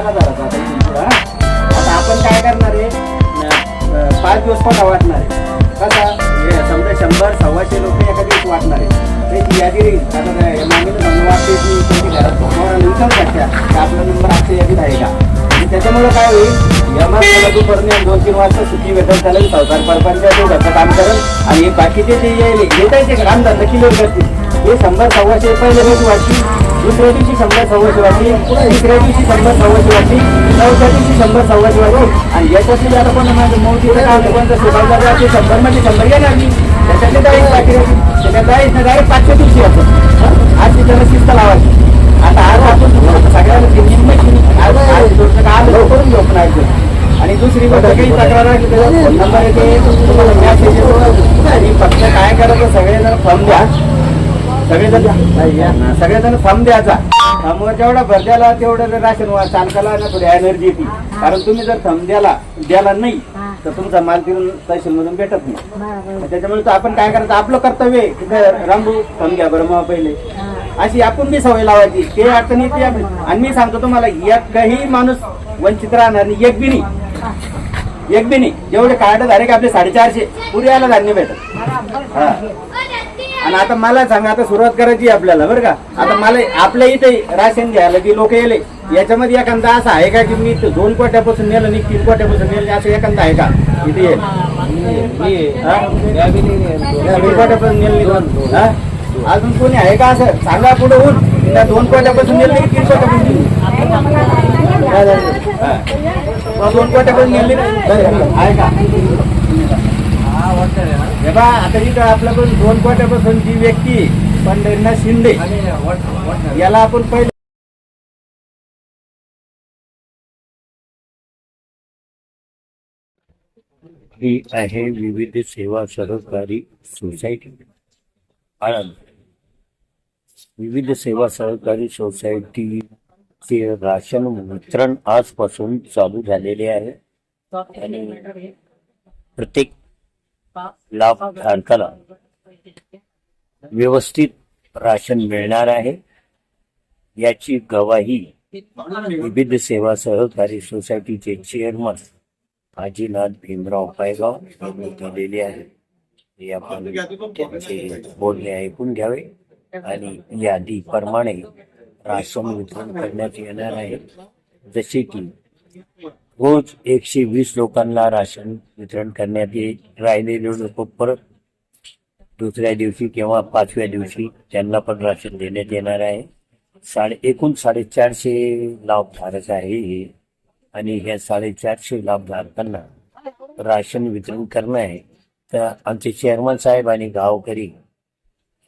Chairman मला आता इथून आता आपण काय करणार आहे? पाच दिवस पण वाटणार आहे. कसा? हे समजा शंभर सव्वाशे लोक एखादी वाटणार आहे. त्याची यादी राहील आता काय मागणी समजा वाटते की कोणती घरात कोणाला विचारू शकता आपला नंबर आजच्या यादीत आहे का? त्याच्यामुळे काय होईल? यमाला दुपारने दोन तीन वाजता सुट्टी चालेल त्याला सहकार परपंचायत घरचं काम करेल. आणि बाकीचे जे येईल घेता येते काम धंदा किलो करतील हे शंभर सव्वाशे रुपये लगेच वाटतील दुसऱ्या दिवशी शंभर सव्वाशे वाटली तिसऱ्या दिवशी शंभर सव्वाशे वाटली चौथ्या दिवशी शंभर सव्वाशे आणि याच्यातली आता पण माझं मोठीचं काम कोणतं सुधारलं जाते शंभरमध्ये शंभर घेणार मी त्याच्यातले डायरेक्ट बाकी राहतील त्याच्यात डायरेक्ट ना डायरेक्ट पाचशे दिवशी असतो आज तिथं शिस्त लावायची. आता आज आपण सगळ्यांना आज आज थोडंसं काम करून घेऊ पण ऐकून आणि दुसरी गोष्ट काही तक्रार त्याचा फोन नंबर येते तुम्हाला मॅसेज येतो. आणि फक्त काय करायचं सगळे जर फॉर्म द्या. सगळेजण सगळेजण फॉर्म द्यायचा. फॉर्मवर जेवढा भर द्याला तेवढं राशन वा- चालकाला ना थोडी एनर्जी येते. कारण तुम्ही जर थंब द्याला द्याला नाही तर तुमचा माल तिथून तहसील मधून भेटत नाही. त्याच्यामुळे आपण काय करायचं? आपलं कर्तव्य आहे रामभू थंब घ्या बरं मग पहिले. अशी आपण बी सवय लावायची. ते अडचण येते. आणि मी सांगतो तुम्हाला एकही माणूस वंचित राहणार नाही. एक बी नाही. एक बी नाही. जेवढे कार्ड झाले का आपले साडेचारशे पुरे यायला धान्य भेटत. हा. आणि आता मला सांगा आता सुरुवात करायची आहे आपल्याला बरं का? आता मला आपल्या इथे राशन घ्यायला जी लोक येले याच्यामध्ये एखादा असं आहे का की मी दोन कोट्यापासून नेलं नाही तीन कोट्यापासून नेलं असं एखादा आहे का? इथे येईल दोन कोट्यापासून नेलं नाही हा? अजून कोणी आहे का असं? सांगा पुढे होऊन. त्या दोन कोट्यापासून नेलं की तीन कोट्यापासून दोन कोट्यापासून नेले आहे का? हे? बा आता इथं आपल्याकडून दोन कोट्यापासून जी व्यक्ती पंढरीनाथ शिंदे याला आपण पहिले ही आहे विविध सेवा सहकारी सोसायटी. आळंद विविध सेवा सहकारी सोसायटीचे राशन वितरण आजपासून चालू झालेले आहे. आणि प्रत्येक लाभधारकाला व्यवस्थित राशन मिळणार आहे. याची गवाही विविध सेवा सहकारी सोसायटीचे चेअरमन हाजीनाथ भीमराव पायगाव यांनी दिलेली आहे. हे आपण त्यांचे बोलणे ऐकून घ्यावे आणि यादीप्रमाणे राशन वितरण करण्यात येणार आहे. जसे की रोज एकशे वीस लोकांना राशन वितरण करण्यात येईल. राहिलेले लोक परत दुसऱ्या दिवशी किंवा पाचव्या दिवशी त्यांना पण राशन देण्यात येणार आहे. साडे एकूण साडेचारशे लाभधारक आहे हे. आणि ह्या साडेचारशे लाभधारकांना राशन वितरण करणं आहे. तर आमचे चेअरमन साहेब आणि गावकरी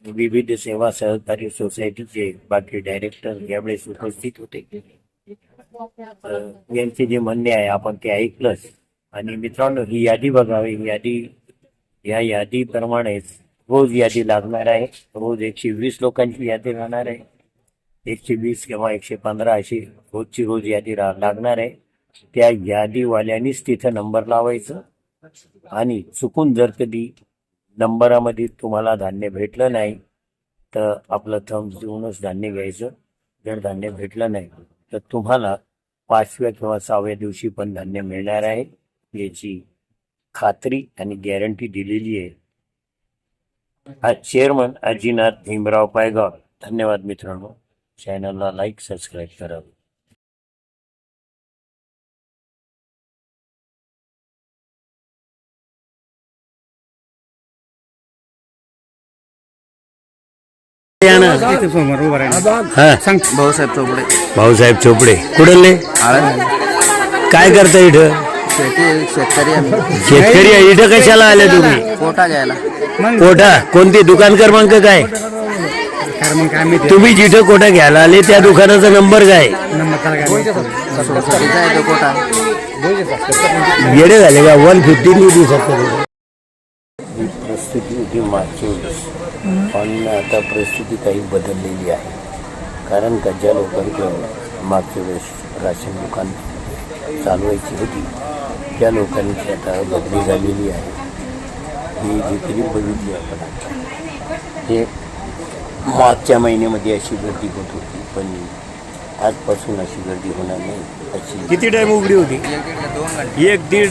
विविध सेवा सहकारी सोसायटीचे बाकी डायरेक्टर यावेळेस उपस्थित होते. तर यांचे जे म्हणणे आहे आपण ते ऐकलंच. आणि मित्रांनो ही यादी बघावी. ही यादी या यादीप्रमाणेच रोज यादी लागणार आहे. रोज एकशे वीस लोकांची यादी राहणार आहे. एकशे वीस किंवा एकशे पंधरा अशी रोजची रोज यादी रा- लागणार आहे. त्या यादीवाल्यांनीच तिथं नंबर लावायचं. आणि चुकून जर कधी नंबरामध्ये तुम्हाला धान्य भेटलं नाही तर आपलं थंब देऊनच धान्य घ्यायचं. जर धान्य भेटलं नाही तर तुम्हाला पाचव्या किंवा सहाव्या दिवशी पण धान्य मिळणार आहे. याची खात्री आणि गॅरंटी दिलेली आहे. हा चेअरमन अजिनाथ भीमराव पायगाव धन्यवाद मित्रांनो. चॅनलला लाईक सबस्क्राईब हा. भाऊसाहेब चोपडे. भाऊसाहेब चोपडे. कुठले काय करता इथं? शेती शेतकरी आम्ही. शेतकरी आहे. इथं कशाला आले तुम्ही? कोटा घ्यायला. कोठा कोणती दुकान क्रमांक काय? तुम्ही जिथं कोठा घ्यायला आले त्या दुकानाचा नंबर काय? सोसायटीचा आहे तो कोटा. येडे झाले का? वन फिफ्टी दिवू शकतो परिस्थिती होती मागच्या वेळेस. पण आता परिस्थिती काही बदललेली आहे. कारण का ज्या लोकांकडे मागच्या वेळेस राशन दुकान चालवायची होती त्या लोकांची आता बदली झालेली आहे. ही विक्री बघितली आपण आता. हे मागच्या महिन्यामध्ये अशी गर्दी होत होती पण आजपासून अशी गर्दी होणार नाही अशी किती टाइम उघडी होती? एक दीड